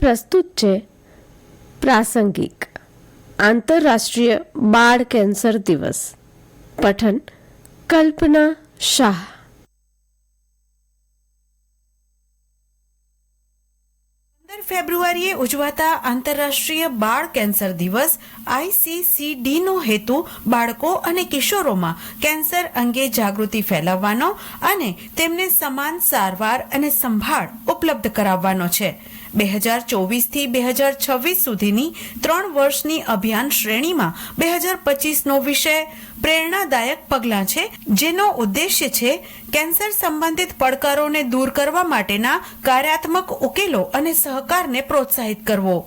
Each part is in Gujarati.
પ્રસ્તુત છે. પ્રાસંગિક. આંતરરાષ્ટ્રીય બાળ કેન્સર દિવસ. પઠન કલ્પના શાહ. પંદર ફેબ્રુઆરીએ ઉજવાતા આંતરરાષ્ટ્રીય બાળ કેન્સર દિવસ આઈસીસીડીનો હેતુ બાળકો અને કિશોરોમાં કેન્સર અંગે જાગૃતિ ફેલાવવાનો અને તેમને સમાન સારવાર અને સંભાળ ઉપલબ્ધ કરાવવાનો છે. બે હજાર ચોવીસથી બે હજાર છવ્વીસ સુધીની ત્રણ વર્ષની અભિયાન શ્રેણીમાં બે હજાર પચીસનો વિષય પ્રેરણાદાયક પગલાં છે, જેનો ઉદ્દેશ્ય છે કેન્સર સંબંધિત પડકારોને દૂર કરવા માટેના કાર્યાત્મક ઉકેલો અને સહકારને પ્રોત્સાહિત કરવો.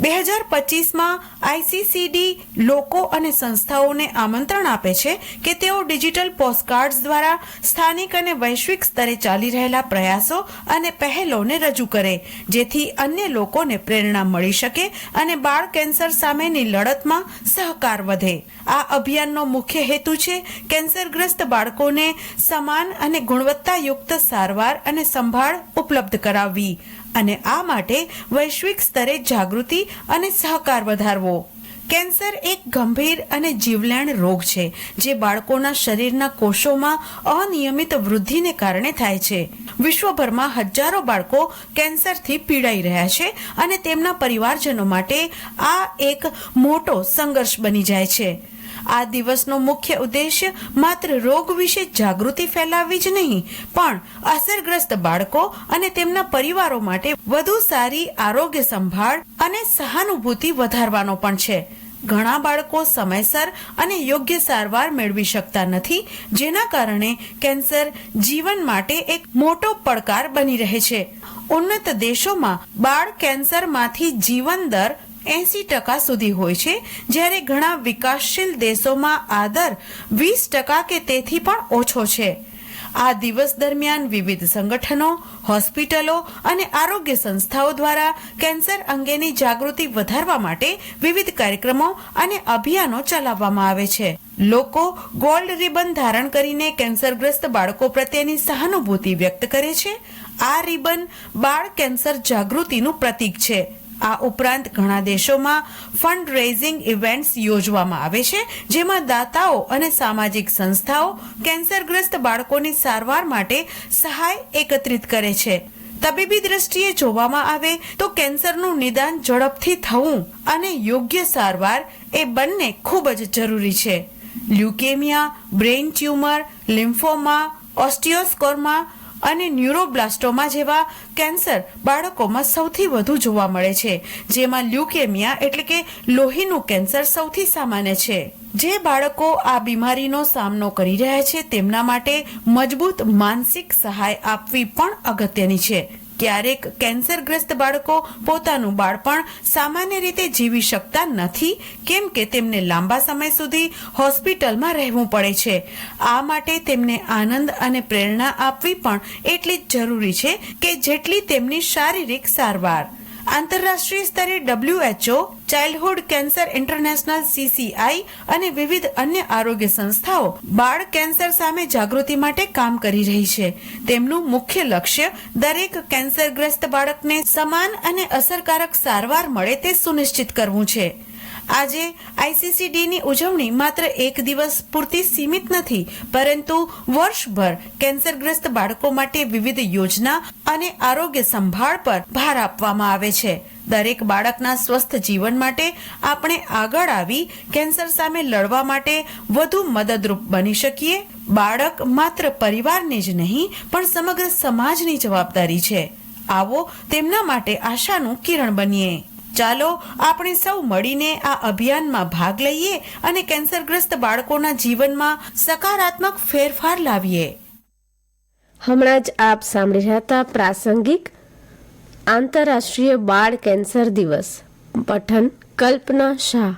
બે હજાર પચીસમાં આઈસીસીડી લોકો અને સંસ્થાઓને આમંત્રણ આપે છે કે તેઓ ડિજિટલ પોસ્ટકાર્ડ્સ દ્વારા સ્થાનિક અને વૈશ્વિક સ્તરે ચાલી રહેલા પ્રયાસો અને પહેલોને રજૂ કરે, જેથી અન્ય લોકોને પ્રેરણા મળી શકે અને બાળ કેન્સર સામેની લડતમાં સહકાર વધે. આ અભિયાનનો મુખ્ય હેતુ છે કેન્સરગ્રસ્ત બાળકોને સમાન અને ગુણવત્તાયુક્ત સારવાર અને સંભાળ ઉપલબ્ધ કરાવવી. અને આ માટે વૈશ્વિક સ્તરે જાગૃતિ અને સહકાર વધારવો. કેન્સર એક ગંભીર અને જીવલેણ રોગ છે, જે બાળકોના શરીરના કોષોમાં અનિયમિત વૃદ્ધિને કારણે થાય છે. વિશ્વભરમાં હજારો બાળકો કેન્સરથી પીડાઈ રહ્યા છે અને તેમના પરિવારજનો માટે આ એક મોટો સંઘર્ષ બની જાય છે. આ દિવસનો મુખ્ય ઉદ્દેશ્ય માત્ર રોગ વિશે જાગૃતિ ફેલાવવી જ નહીં, પણ અસરગ્રસ્ત બાળકો અને તેમના પરિવારો માટે વધુ સારી આરોગ્ય સંભાળ અને સહાનુભૂતિ વધારવાનો પણ છે. ઘણા બાળકો સમયસર અને યોગ્ય સારવાર મેળવી શકતા નથી, જેના કારણે કેન્સર જીવન માટે એક મોટો પડકાર બની રહે છે. ઉન્નત દેશોમાં બાળ કેન્સરમાંથી જીવન દર એસી ટકા સુધી હોય છે, જ્યારે ઘણા વિકાસશીલ દેશોમાં આ દર વીસ ટકા કે તેથી પણ ઓછો છે. આ દિવસ દરમિયાન વિવિધ સંગઠનો, હોસ્પિટલો અને આરોગ્ય સંસ્થાઓ દ્વારા કેન્સર અંગેની જાગૃતિ વધારવા માટે વિવિધ કાર્યક્રમો અને અભિયાનો ચલાવવામાં આવે છે. લોકો ગોલ્ડ રિબન ધારણ કરીને કેન્સરગ્રસ્ત બાળકો પ્રત્યેની સહાનુભૂતિ વ્યક્ત કરે છે. આ રિબન બાળ કેન્સર જાગૃતિનું પ્રતીક છે. આ ઉપરાંત ઘણા દેશોમાં ફંડ રેઝિંગ ઇવેન્ટ્સ યોજવામાં આવે છે, જેમાં દાતાઓ અને સામાજિક સંસ્થાઓ કેન્સરગ્રસ્ત બાળકોની સારવાર માટે સહાય એકત્રિત કરે છે. તબીબી દ્રષ્ટિએ જોવામાં આવે તો કેન્સરનું નિદાન ઝડપથી થવું અને યોગ્ય સારવાર એ બંને ખૂબ જ જરૂરી છે. Leukaemia, brain tumour, lymphoma osteosarcoma અને ન્યુરોબ્લાસ્ટોમા જેવા કેન્સર બાળકોમાં સૌથી વધુ જોવા મળે છે, જેમાં લ્યુકેમિયા એટલે કે લોહીનું કેન્સર સૌથી સામાન્ય છે. જે બાળકો આ બીમારીનો સામનો કરી રહ્યા છે, તેમના માટે મજબૂત માનસિક સહાય આપવી પણ અગત્યની છે. ક્યારેક કેન્સરગ્રસ્ત બાળકો પોતાનું બાળપણ સામાન્ય રીતે જીવી શકતા નથી, કેમ કે તેમને લાંબા સમય સુધી હોસ્પિટલમાં રહેવું પડે છે. આ માટે તેમને આનંદ અને પ્રેરણા આપવી પણ એટલી જ જરૂરી છે કે જેટલી તેમની શારીરિક સારવાર. આંતરરાષ્ટ્રીય સ્તરે WHO, childhood cancer international CCI અને વિવિધ અન્ય આરોગ્ય સંસ્થાઓ બાળ કેન્સર સામે જાગૃતિ માટે કામ કરી રહી છે. તેમનું મુખ્ય લક્ષ્ય દરેક કેન્સરગ્રસ્ત બાળકને સમાન અને અસરકારક સારવાર મળે તે સુનિશ્ચિત કરવું છે. આજે આઈસીસીડીની ઉજવણી માત્ર એક દિવસ પૂરતી સીમિત નથી, પરંતુ વર્ષભર કેન્સરગ્રસ્ત બાળકો માટે વિવિધ યોજના અને આરોગ્ય સંભાળ પર ભાર આપવામાં આવે છે. દરેક બાળકના સ્વસ્થ જીવન માટે આપણે આગળ આવી કેન્સર સામે લડવા માટે વધુ મદદરૂપ બની શકીએ. બાળક માત્ર પરિવારની જ નહીં, પણ સમગ્ર સમાજની જવાબદારી છે. આવો તેમના માટે આશાનું કિરણ બનીએ. ચાલો આપણે સૌ મળીને આ અભિયાનમાં ભાગ લઈએ અને કેન્સરગ્રસ્ત બાળકોના જીવનમાં સકારાત્મક ફેરફાર લાવીએ. હમણાં જ આપ સાંભળી રહ્યા હતા પ્રાસંગિક આંતરરાષ્ટ્રીય બાળ કેન્સર દિવસ. પઠન કલ્પના શાહ.